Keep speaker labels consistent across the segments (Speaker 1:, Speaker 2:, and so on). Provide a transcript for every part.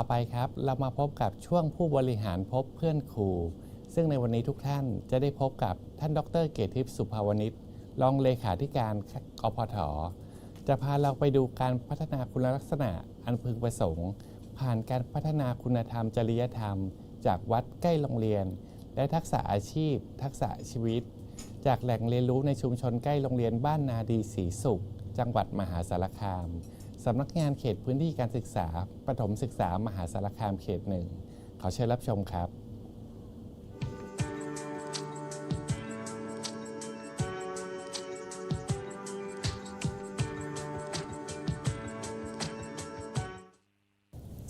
Speaker 1: ต่อไปครับเรามาพบกับช่วงผู้บริหารพบเพื่อนครู ซึ่งในวันนี้ทุกท่านจะได้พบกับท่านดรเกยรติทิพย์สุภาวนิชรองเลขาธิการกพทจะพาเราไปดูการพัฒนาคุณลักษณะอันพึงประสงค์ ผ่านการพัฒนาคุณธรรมจริยธรรม จากวัดใกล้โรงเรียน และทักษะอาชีพ ทักษะชีวิต จากแหล่งเรียนรู้ในชุมชนใกล้โรงเรียนบ้านนาดีศรีสุข จังหวัดมหาสารคาม สำนักงานเขตพื้นที่การศึกษาประถมศึกษามหาสารคามเขตหนึ่งขอเชิญรับชมครับ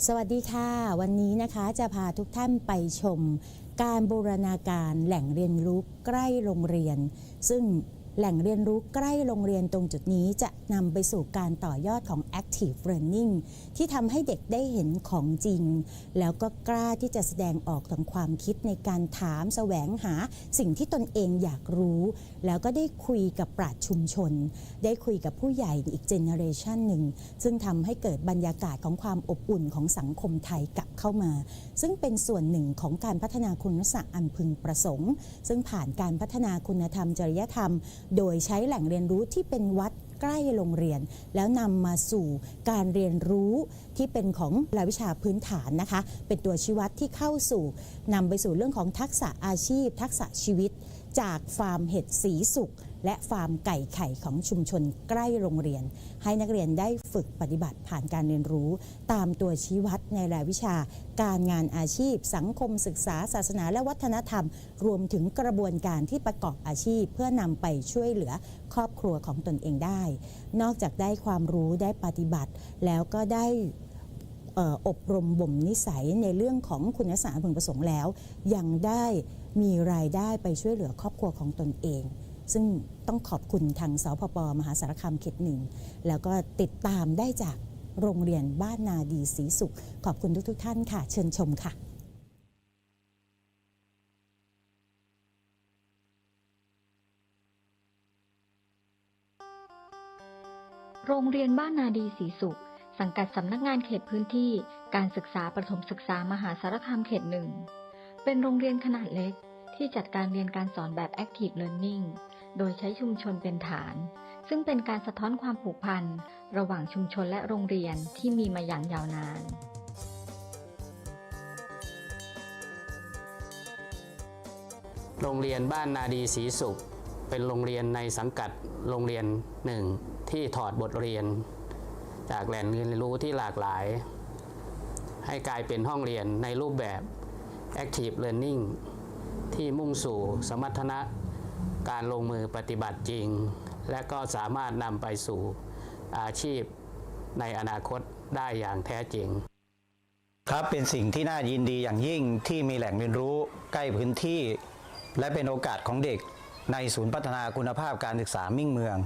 Speaker 2: สวัสดีค่ะ วันนี้นะคะจะพาทุกท่านไปชม การบูรณาการแหล่งเรียนรู้ใกล้โรงเรียน ซึ่ง แหล่งเรียนรู้ใกล้โรงเรียนตรงจุดนี้จะนำไปสู่การต่อยอดของ active learning ที่ทำให้เด็กได้เห็นของจริง แล้วก็กล้าที่จะแสดงออกถึงความคิดในการถามแสวงหาสิ่งที่ตนเองอยากรู้ แล้วก็ได้คุยกับปราชชุมชน ได้คุยกับผู้ใหญ่อีกเจเนอเรชันหนึ่ง ซึ่งทำให้เกิดบรรยากาศของความอบอุ่นของสังคมไทยกลับเข้ามา ซึ่งเป็นส่วนหนึ่งของการพัฒนาคุณลักษณะอันพึงประสงค์ ซึ่งผ่านการพัฒนาคุณธรรมจริยธรรมโดยใช้แหล่งเรียนรู้ที่เป็นวัดใกล้โรงเรียน แล้วนำมาสู่การเรียนรู้ที่เป็นของรายวิชาพื้นฐานนะคะ เป็นตัวชี้วัดที่เข้าสู่นำไปสู่เรื่องของทักษะอาชีพ ทักษะชีวิต จากฟาร์มเห็ดสีสุข และฟาร์มไก่ไข่ของชุมชนใกล้โรงเรียน ให้นักเรียนได้ฝึกปฏิบัติผ่านการเรียนรู้ ตามตัวชี้วัดในรายวิชา การงานอาชีพ สังคมศึกษา ศาสนาและวัฒนธรรม รวมถึงกระบวนการที่ประกอบอาชีพ เพื่อนำไปช่วยเหลือครอบครัวของตนเองได้ นอกจากได้ความรู้ได้ปฏิบัติ แล้วก็ได้อบรมบ่มนิสัยในเรื่องของคุณลักษณะพึงประสงค์แล้ว ยังได้มีรายได้ไปช่วยเหลือครอบครัวของตนเอง ซึ่งต้องขอบคุณทางสพปมหาสารคามเขตหนึ่งแล้วก็ติดตามได้จากโรงเรียนบ้านนาดีศรีสุข ขอบคุณทุกทท่านค่ะ เชิญชมค่ะ
Speaker 3: โรงเรียนบ้านนาดีศรีสุข สังกัดสำนักงานเขตพื้นที่ การศึกษาประถมศึกษามหาสารคามเขตหนึ่ง เป็นโรงเรียนขนาดเล็กที่จัดการเรียนการสอนแบบ Active Learning โดยใช้ชุมชนเป็นฐาน ซึ่งเป็นการสะท้อนความผูกพัน ระหว่างชุมชนและโรงเรียนที่มีมาอย่างยาวนาน
Speaker 4: โรงเรียนบ้านนาดีศรีสุข เป็นโรงเรียนในสังกัดโรงเรียนหนึ่งที่ถอดบทเรียน จากแหล่งเรียนรู้ที่หลากหลาย ให้กลายเป็นห้องเรียนในรูปแบบ Active Learning ที่มุ่งสู่สมรรถนะ การลงมือปฏิบัติจริง และก็สามารถนำไปสู่อาชีพในอนาคตได้อย่างแท้จริง
Speaker 5: ครับเป็นสิ่งที่น่ายินดีอย่างยิ่งที่มีแหล่งเรียนรู้ใกล้พื้นที่ และเป็นโอกาสของเด็กในศูนย์พัฒนาคุณภาพการศึกษามิ่งเมือง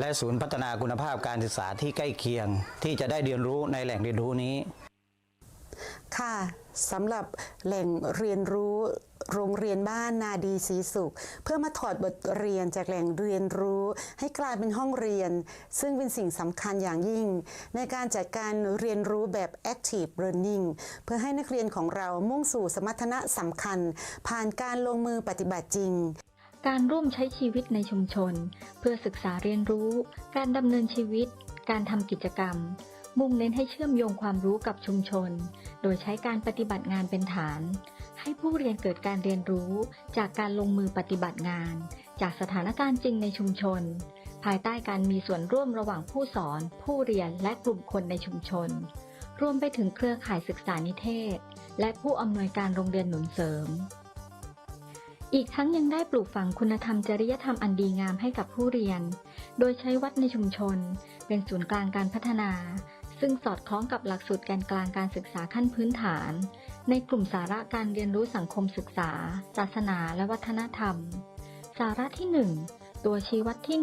Speaker 5: และศูนย์พัฒนาคุณภาพการศึกษาที่ใกล้เคียง ที่จะได้เรียนรู้ในแหล่งเรียนรู้นี้
Speaker 6: ค่ะสำหรับแหล่งเรียนรู้ โรงเรียนบ้านนาดีศรีสุข เพื่อมาถอดบทเรียนจากแหล่งเรียนรู้ ให้กลายเป็นห้องเรียน ซึ่งเป็นสิ่งสำคัญอย่างยิ่ง ในการจัดการเรียนรู้แบบ active learning เพื่อให้นักเรียนของเรามุ่งสู่สมรรถนะสำคัญ ผ่านการลงมือปฏิบัติจริง
Speaker 3: การร่วมใช้ชีวิตในชุมชน เพื่อศึกษาเรียนรู้ การดำเนินชีวิต การทำกิจกรรม มุ่งเน้นให้เชื่อมโยงความรู้กับชุมชน โดยใช้การปฏิบัติงานเป็นฐาน ให้ผู้เรียนเกิดการเรียนรู้จากการลงมือปฏิบัติงาน จากสถานการณ์จริงในชุมชน ภายใต้การมีส่วนร่วมระหว่างผู้สอน ผู้เรียนและกลุ่มคนในชุมชน รวมไปถึงเครือข่ายศึกษานิเทศ และผู้อำนวยการโรงเรียนหนุนเสริม อีกทั้งยังได้ปลูกฝังคุณธรรมจริยธรรมอันดีงามให้กับผู้เรียน โดยใช้วัดในชุมชน เป็นศูนย์กลางการพัฒนาซึ่งสอดคล้องกับหลักสูตรแกนกลางการศึกษาขั้นพื้นฐาน ในกลุ่มสาระการเรียนรู้สังคมศึกษา ศาสนาและวัฒนธรรม สาระที่ 1 ตัวชี้วัดที่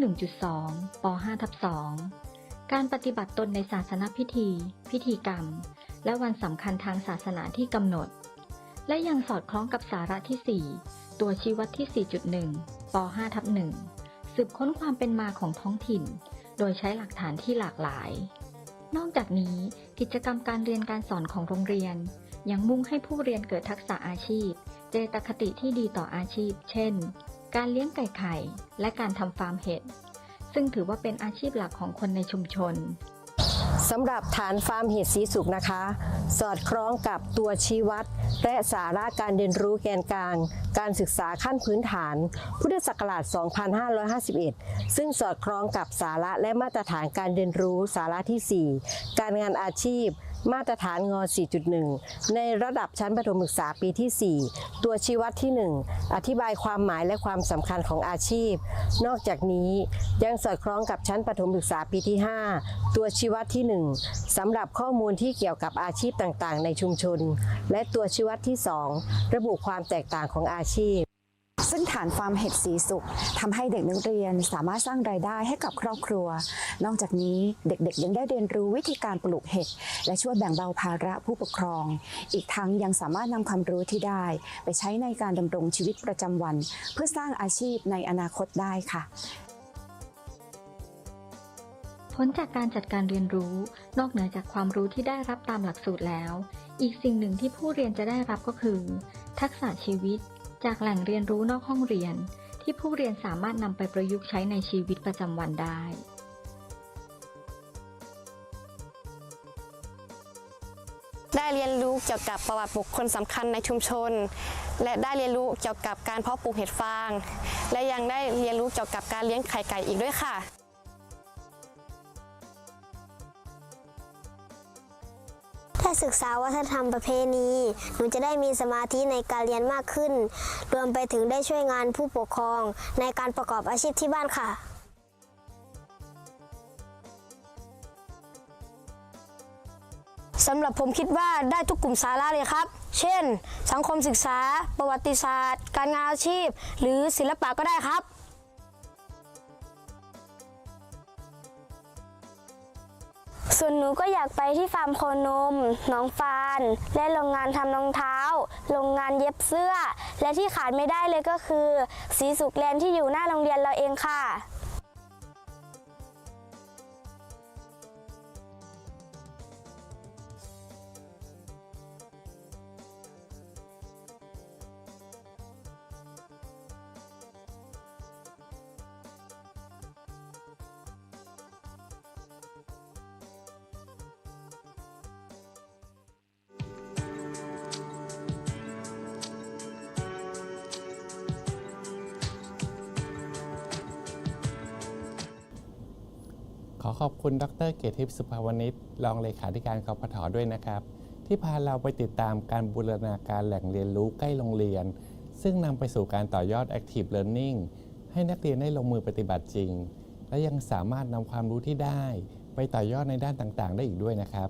Speaker 3: 1.2ป5ทับ2การปฏิบัติตนในศาสนพิธี พิธีกรรม และวันสำคัญทางศาสนาที่กำหนด และยังสอดคล้องกับสาระที่ 4 ตัวชี้วัดที่ 4.1ป5ทับ1สืบค้นความเป็นมาของท้องถิ่น โดยใช้หลักฐานที่หลากหลาย นอกจากนี้กิจกรรมการเรียนการสอนของโรงเรียน ยังมุ่งให้ผู้เรียนเกิดทักษะอาชีพ เจตคติที่ดีต่ออาชีพ เช่น การเลี้ยงไก่ไข่ และการทำฟาร์มเห็ด ซึ่งถือว่าเป็นอาชีพหลักของคนในชุมชน
Speaker 7: สำหรับฐานฟาร์มเห็ดสีสุกนะคะ สอดคล้องกับตัวชี้วัด และสาระการเรียนรู้แกนกลาง การศึกษาขั้นพื้นฐาน พุทธศักราช 2551 ซึ่งสอดคล้องกับสาระและมาตรฐานการเรียนรู้สาระที่ 4 การงานอาชีพ มาตรฐานง4.1 ในระดับชั้นประถมศึกษาปีที่ 4 ตัวชี้วัดที่ 1 อธิบายความหมายและความสำคัญของอาชีพ นอกจากนี้ยังสอดคล้องกับชั้นประถมศึกษาปีที่ 5 ตัวชี้วัดที่ 1สำหรับข้อมูลที่เกี่ยวกับอาชีพต่างๆ ในชุมชน และตัวชี้วัดที่ 2 ระบุความแตกต่างของอาชีพ
Speaker 8: ซึ่งฐานฟาร์มเห็ดสีสุขทำให้เด็กนักเรียนสามารถสร้างรายได้ให้กับครอบครัว นอกจากนี้เด็กๆ ยังได้เรียนรู้วิธีการปลูกเห็ด และช่วยแบ่งเบาภาระผู้ปกครอง อีกทั้งยังสามารถนำความรู้ที่ได้ ไปใช้ในการดำรงชีวิตประจำวัน เพื่อสร้างอาชีพในอนาคตได้ค่ะ
Speaker 3: ผลจากการจัดการเรียนรู้ นอกเหนือจากความรู้ที่ได้รับตามหลักสูตรแล้ว อีกสิ่งหนึ่งที่ผู้เรียนจะได้รับก็คือ ทักษะชีวิต จากแหล่งเรียนรู้นอกห้องเรียนที่ผู้เรียนสามารถนำไปประยุกต์ใช้ในชีวิตประจำวันได้
Speaker 9: ได้เรียนรู้เกี่ยวกับประวัติบุคคลสำคัญในชุมชน และได้เรียนรู้เกี่ยวกับการเพาะปลูกเห็ดฟาง และยังได้เรียนรู้เกี่ยวกับการเลี้ยงไข่ไก่อีกด้วยค่ะ
Speaker 10: ศึกษาวัฒนธรรมประเพณี หนูจะได้มีสมาธิในการเรียนมากขึ้น รวมไปถึงได้ช่วยงานผู้ปกครอง ในการประกอบอาชีพที่บ้านค่ะ
Speaker 9: สำหรับผมคิดว่าได้ทุกกลุ่มสาระเลยครับ เช่น สังคมศึกษา ประวัติศาสตร์ การงานอาชีพ หรือศิลปะก็ได้ครับ
Speaker 10: ส่วนหนูก็อยากไปที่ฟาร์มโคนมหนองฟาน และโรงงานทำรองเท้า โรงงานเย็บเสื้อ และที่ขาดไม่ได้เลยก็คือ สีสุกแลนที่อยู่หน้าโรงเรียนเราเองค่ะ
Speaker 1: ขอขอบคุณดรเกียรติทิพย์สุภาวณิชรองเลขาธิการกพทด้วยนะครับ ที่พาเราไปติดตามการบูรณาการแหล่งเรียนรู้ใกล้โรงเรียน ซึ่งนำไปสู่การต่อยอด Active Learning ให้นักเรียนได้ลงมือปฏิบัติจริง และยังสามารถนำความรู้ที่ได้ ไปต่อยอดในด้านต่างๆ ได้อีกด้วยนะครับ